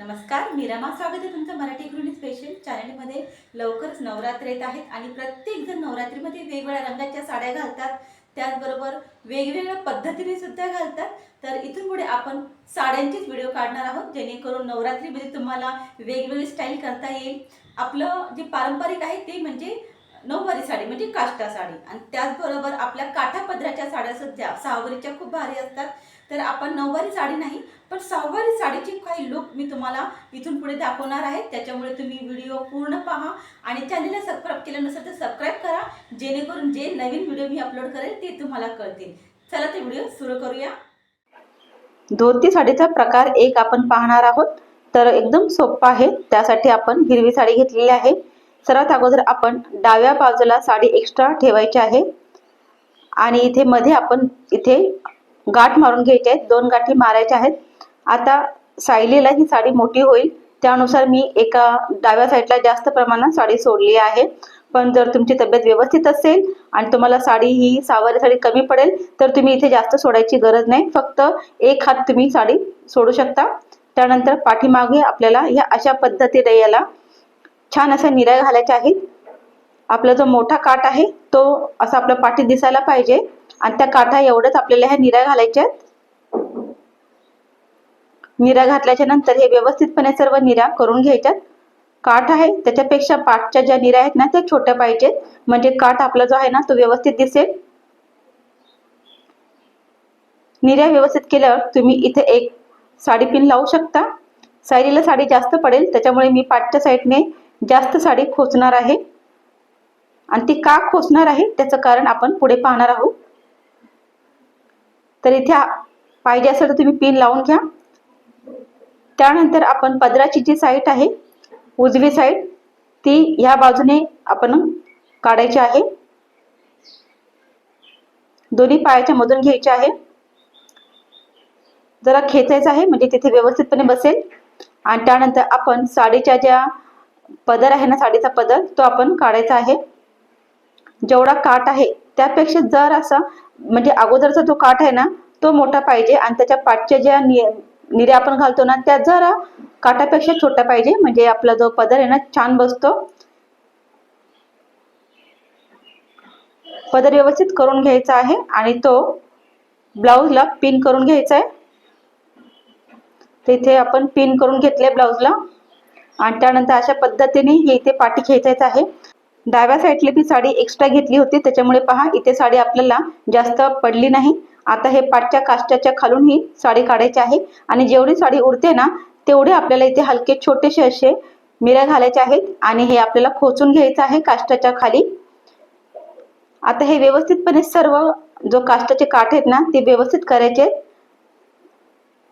नमस्कार मी रमा स्वागत आहे तुमचं मराठी गृहिणी स्पेशल चॅनलमध्ये लवकरच नवरात्र येत आहेत आणि प्रत्येक जण नवरात्रीमध्ये वेगवेगळ्या रंगाच्या साड्या घालतात. त्याचबरोबर वेगवेगळ्या पद्धतीने सुद्धा घालतात. तर इथून पुढे आपण साड्यांचेच व्हिडिओ काढणार आहोत जेणेकरून नवरात्रीमध्ये तुम्हाला वेगवेगळी स्टाईल करता येईल. आपलं जे पारंपरिक आहे ते म्हणजे नऊवारी साडी म्हणजे काष्टा साडी. आणि त्याचबरोबर आपल्या काठापदराच्या साड्या सध्या सहावारीच्या खूप भारी असतात. तर आपण नऊवारी साडी नाही पण सहावारी साडीचे काही लुक मी तुम्हाला इथून पुढे दाखवणार आहे. त्याच्यामुळे तुम्ही व्हिडिओ पूर्ण पहा आणि चॅनलला सबस्क्राईब केलं नसेल तर सबस्क्राईब करा. जेणेकरून जे नवीन व्हिडिओ मी अपलोड करेल ते तुम्हाला कळतील. चला ते व्हिडिओ सुरू करूया. धोती साडीचा प्रकार एक आपण पाहणार आहोत. तर एकदम सोपा आहे. त्यासाठी आपण हिरवी साडी घेतलेली आहे. सर्वात अगोदर आपण डाव्या बाजूला साडी एक्स्ट्रा ठेवायची आहे. आणि इथे मध्ये आपण इथे गाठ मारून घ्यायचे आहेत दोन गाठी मारायच्या आहेत. आता सायलीला ही साडी मोठी होईल. त्यानुसार मी एका डाव्या साईडला जास्त प्रमाणात साडी सोडली आहे. पण जर तुमची तब्येत व्यवस्थित असेल आणि तुम्हाला साडी ही सावारी साडी कमी पडेल तर तुम्ही इथे जास्त सोडायची गरज नाही. फक्त एक हात तुम्ही साडी सोडू शकता. त्यानंतर पाठीमागे आपल्याला या अशा पद्धतीने याला छान अशा निऱ्या घालायच्या आहेत. आपला जो मोठा काठ आहे तो असा आपल्या पाठीत दिसायला पाहिजे. आणि त्या काठा एवढंच आपल्याला ह्या निऱ्या घालायच्या आहेत. निऱ्या घातल्याच्या नंतर हे व्यवस्थितपणे सर्व निऱ्या करून घ्यायच्यात. काठ आहे त्याच्यापेक्षा पाठच्या ज्या निऱ्या आहेत ना त्या छोट्या पाहिजेत. म्हणजे काठ आपला जो आहे ना तो व्यवस्थित दिसेल. निऱ्या व्यवस्थित केल्यावर तुम्ही इथे एक साडी पिन लावू शकता. साडीला साडी जास्त पडेल त्याच्यामुळे मी पाठच्या साईडने जास्त साडी खोचणार आहे. आणि ती का खोचणार आहे त्याचं कारण आपण पुढे पाहणार आहोत. तर इथे पाहिजे असेल तर तुम्ही पिन लावून घ्या. त्यानंतर आपण पदराची जी साईट आहे उजवी साईड ती ह्या बाजूने आपण काढायची आहे. दोन्ही पायाच्या मधून घ्यायची आहे. जरा खेचायचं आहे म्हणजे तिथे व्यवस्थितपणे बसेल. आणि त्यानंतर आपण साडीच्या ज्या पदर आहे ना साडीचा पदर तो आपण काढायचा आहे. जेवढा काठ आहे त्यापेक्षा जर असा म्हणजे अगोदरचा जो काठ आहे ना तो मोठा पाहिजे आणि त्याच्या पाठच्या ज्या निऱ्या आपण घालतो ना त्या जरा काठापेक्षा छोट्या पाहिजे. म्हणजे आपला जो पदर आहे ना छान बसतो. पदर व्यवस्थित करून घ्यायचा आहे आणि तो ब्लाऊजला पिन करून घ्यायचा आहे. तिथे आपण पिन करून घेतले ब्लाऊजला. आणि त्यानंतर अशा पद्धतीने हे इथे पाठी खेचायचं आहे. डाव्या साईडली मी साडी एक्स्ट्रा घेतली होती. त्याच्यामुळे पहा इथे साडी आपल्याला जास्त पडली नाही. आता हे पाठच्या काष्टाच्या खालून ही साडी काढायची आहे. आणि जेवढी साडी उडते ना तेवढे आपल्याला इथे हलके छोटेसे असे मिऱ्या घालायचे आहेत. आणि हे आपल्याला खोचून घ्यायचं आहे काष्टाच्या खाली. आता हे व्यवस्थितपणे सर्व जो काष्टाचे काठ आहेत ना ते व्यवस्थित करायचे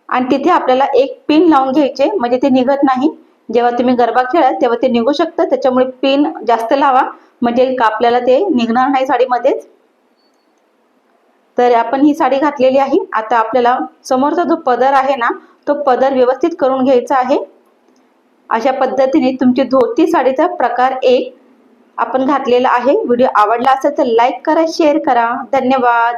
आणि तिथे आपल्याला एक पिन लावून घ्यायचे म्हणजे ते निघत नाही. जेव्हा तुम्ही गरबा खेळाल तेव्हा ते निघू शकतं. त्याच्यामुळे पिन जास्त लावा. म्हणजे आपल्याला ते निघणार नाही साडीमध्येच? तर आपण ही साडी घातलेली आहे. आता आपल्याला समोरचा जो पदर आहे ना तो पदर व्यवस्थित करून घ्यायचा आहे. अशा पद्धतीने तुमची धोती साडीचा प्रकार एक आपण घातलेला आहे. व्हिडिओ आवडला असेल तर लाईक करा शेअर करा. धन्यवाद.